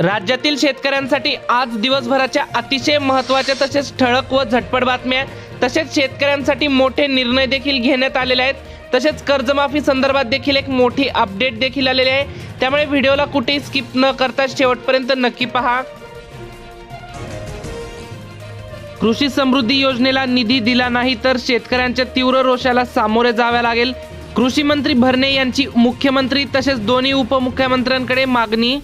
राज्यातील शेतकऱ्यांसाठी आज दिवसभराच्या अतिशय महत्त्वाच्या तसेच ठळक व झटपट बातम्या तसेच शेतकऱ्यांसाठी मोठे निर्णय देखील घेण्यात आलेले आहेत. तसेच कर्जमाफी संदर्भात देखील एक मोठी अपडेट देखील आलेली आहे. त्यामुळे व्हिडिओला कुठेही स्किप न करता शेवटपर्यंत नक्की पहा. कृषी समृद्धी योजनेला निधी दिला नाही तर शेतकऱ्यांच्या तीव्र रोषाला सामोरे जावे लागेल. कृषी मंत्री भरणे यांची मुख्यमंत्री तसेच दोन्ही उपमुख्यमंत्र्यांकडे मागणी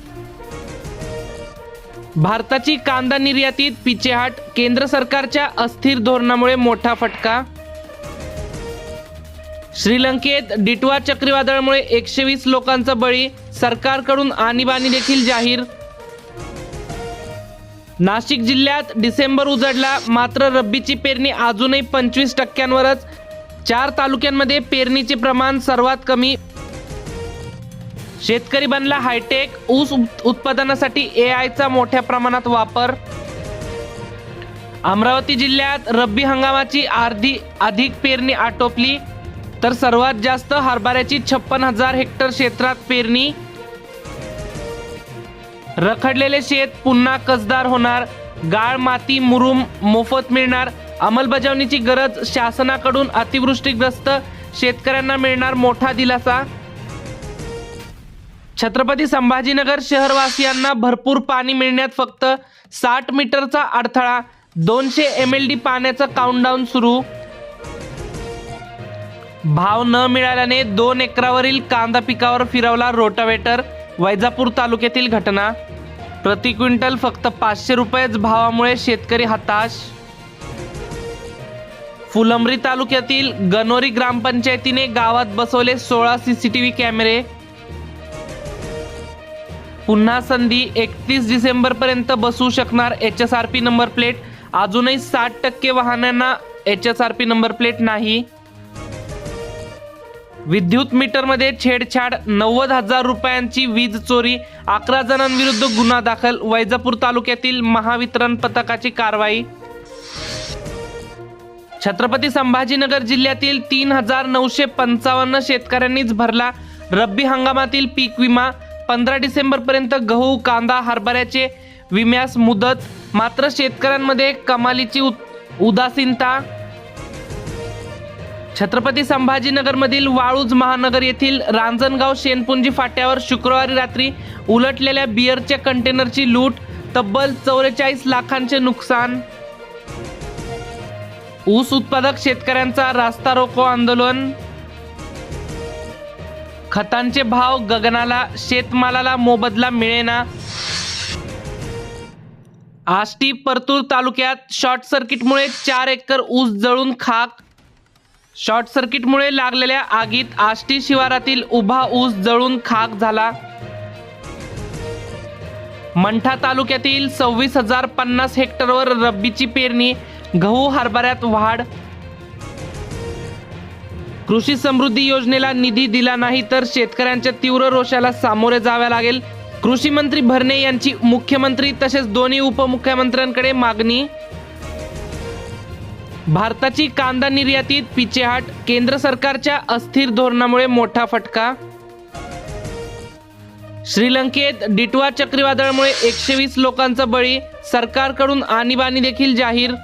भारताची कांदा निर्यातीत पिचेहाट केंद्र सरकारच्या अस्थिर धोरणामुळे मोठा फटका. श्रीलंकेत डिटवा चक्रीवादळामुळे एकशे वीस लोकांचा बळी सरकारकडून आणीबाणी देखील जाहीर. नाशिक जिल्ह्यात डिसेंबर उजडला मात्र रब्बीची पेरणी अजूनही पंचवीस टक्क्यांवरच. चार तालुक्यांमध्ये पेरणीचे प्रमाण सर्वात कमी शेतकरी बनला हायटेक ऊस उत्पादनासाठी ए आयचा मोठ्या प्रमाणात वापर. अमरावती जिल्ह्यात रब्बी हंगामाची अर्धी अधिक पेरणी आटोपली तर सर्वात जास्त हरभऱ्याची छप्पन हजार हेक्टर क्षेत्रात पेरणी. रखडलेले शेत पुन्हा कसदार होणार गाळ माती मुरुम मोफत मिळणार. अंमलबजावणीची गरज शासनाकडून अतिवृष्टीग्रस्त शेतकऱ्यांना मिळणार मोठा दिलासा. छत्रपती संभाजीनगर शहरवासियांना भरपूर पाणी मिळण्यात फक्त साठ मीटरचा अडथळा दोनशे एम एल डी पाण्याचं काउंटडाऊन सुरू. भाव न मिळाल्याने दोन एकरावरील कांदा पिकावर फिरवला रोटावेटर वैजापूर तालुक्यातील घटना. प्रति क्विंटल फक्त पाचशे रुपयेच भावामुळे शेतकरी हताश. फुलंब्री तालुक्यातील गनोरी ग्रामपंचायतीने गावात बसवले सोळा सीसीटीव्ही कॅमेरे. पुन्हा संधी एकतीस डिसेंबरपर्यंत बसू शकणार H S R P number plate. अजूनही साठ टक्के वाहनांना H S R P number plate नाही. विद्युत मीटरमध्ये छेडछाड नव्वद हजार रुपयांची वीज चोरी अकरा जणांविरुद्ध गुन्हा दाखल वैजापूर तालुक्यातील महावितरण पथकाची कारवाई. छत्रपती संभाजीनगर जिल्ह्यातील तीन हजार नऊशे पंचावन्न शेतकऱ्यांनीच भरला रब्बी हंगामातील पीक विमा पंधरा डिसेंबरपर्यंत गहू कांदा हरभऱ्याचे विम्यास मुदत. मात्र शेतकऱ्यांमध्ये कमालीची उदासीनता. छत्रपती संभाजीनगरमधील वाळूज महानगर येथील रांजणगाव शेनपुंजी फाट्यावर शुक्रवारी रात्री उलटलेल्या बिअरच्या कंटेनरची लूट तब्बल चौवेचाळीस लाखांचे नुकसान. ऊस उत्पादक शेतकऱ्यांचा रास्ता रोको आंदोलन. खतांचे भाव गगनाला शेतमालाला मोबदला मिळेना. आष्टी परतूर तालुक्यात शॉर्ट सर्किटमुळे चार एकर ऊस जळून खाक. शॉर्ट सर्किटमुळे लागलेल्या आगीत आष्टी शिवारातील उभा ऊस जळून खाक झाला. मंठा तालुक्यातील सव्वीस हजार पन्नास हेक्टरवर रब्बीची पेरणी गहू हरभऱ्यात वाढ कृषी समृद्धी योजनेला निधी दिला नाही तर शेतकऱ्यांच्या तीव्र रोषाला सामोरे जावे लागेल. कृषी मंत्री भरणे यांची मुख्यमंत्री तसेच दोन्ही उपमुख्यमंत्र्यांकडे मागणी. भारताची कांदा निर्यातीत पिचेहाट केंद्र सरकारच्या अस्थिर धोरणामुळे मोठा फटका. श्रीलंकेत डिटवा चक्रीवादळामुळे एकशे वीस लोकांचा बळी सरकारकडून आणीबाणी देखील जाहीर.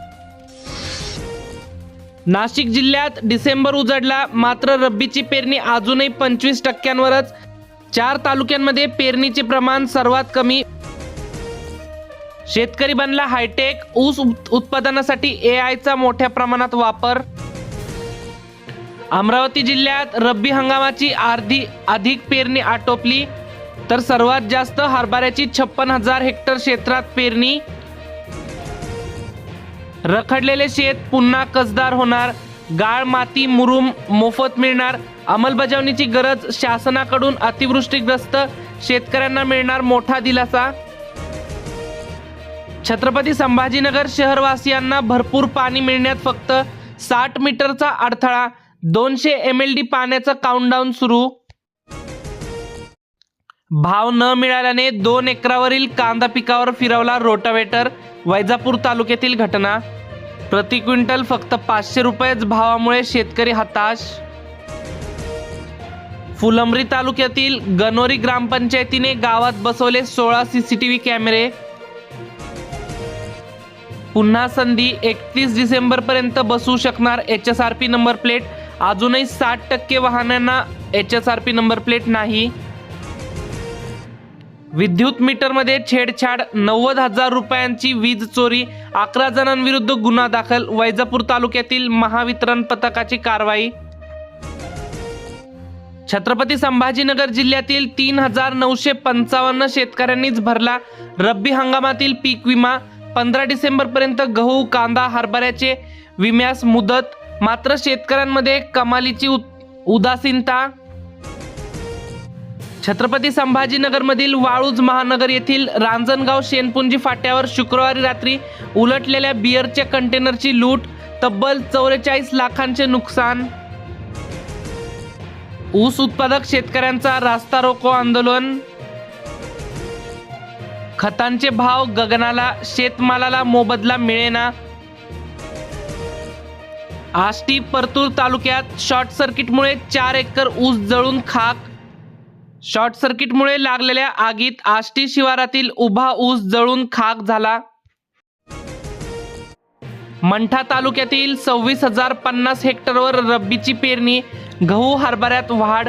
नाशिक जिल्ह्यात डिसेंबर उजडला मात्र रब्बीची पेरणी अजूनही पंचवीस टक्क्यांवरच. चार तालुक्यांमध्ये पेरणीचे प्रमाण सर्वात कमी. शेतकरी बनला हायटेक ऊस उत- उत्पादनासाठी ए आयचा मोठ्या प्रमाणात वापर. अमरावती जिल्ह्यात रब्बी हंगामाची अर्धी अधिक पेरणी आटोपली तर सर्वात जास्त हरभऱ्याची छप्पन हजार हेक्टर क्षेत्रात पेरणी. रखडलेले शेत पुन्हा कसदार होणार गाळ माती मुरुम मोफत मिळणार अंमलबजावणीची गरज शासनाकडून अतिवृष्टीग्रस्त शेतकऱ्यांना मिळणार मोठा दिलासा? छत्रपती संभाजीनगर शहरवासियांना भरपूर पाणी मिळण्यात फक्त साठ मीटरचा अडथळा दोनशे एम एल डी पाण्याचं काउंटडाऊन सुरू भाव न मिळाल्याने दोन एकरावरील कांदा पिकावर फिरवला रोटावेटर वैजापूर तालुक्यातील घटना. प्रति क्विंटल फक्त पाचशे रुपयेच भावामुळे शेतकरी हताश. फुलंब्री तालुक्यातील गनोरी ग्रामपंचायतीने गावात बसवले सोळा सीसीटीव्ही कॅमेरे. पुन्हा संधी एकतीस डिसेंबर पर्यंत बसू शकणार H S R P number plate. अजूनही साठ टक्के वाहनांना H S R P number plate नाही. विद्युत मीटरमध्ये छेडछाड नव्वद हजार रुपयांची वीज चोरी अकरा जणांविरुद्ध गुन्हा दाखल वैजापूर तालुक्यातील महावितरण पथकाची कारवाई. छत्रपती संभाजीनगर जिल्ह्यातील तीन हजार नऊशे पंचावन्न शेतकऱ्यांनीच भरला रब्बी हंगामातील पीक विमा. पंधरा डिसेंबरपर्यंत गहू कांदा हरभऱ्याचे विम्यास मुदत मात्र शेतकऱ्यांमध्ये कमालीची उदासीनता. छत्रपती संभाजीनगरमधील वाळूज महानगर येथील रांजणगाव शेनपुंजी फाट्यावर शुक्रवारी रात्री उलटलेल्या बिअरच्या कंटेनरची लूट तब्बल चौवेचाळीस लाखांचे नुकसान. ऊस उत्पादक शेतकऱ्यांचा रास्ता रोको आंदोलन. खतांचे भाव गगनाला शेतमालाला मोबदला मिळेना. आष्टी परतूर तालुक्यात शॉर्ट सर्किटमुळे चार एकर ऊस जळून खाक शॉर्ट सर्किटमुळे लागलेल्या आगीत आष्टी शिवारातील उभा ऊस जळून खाक झाला. मंठा तालुक्यातील सव्वीस हजार पन्नास हेक्टरवर रब्बीची पेरणी गहू हरभऱ्यात वाढ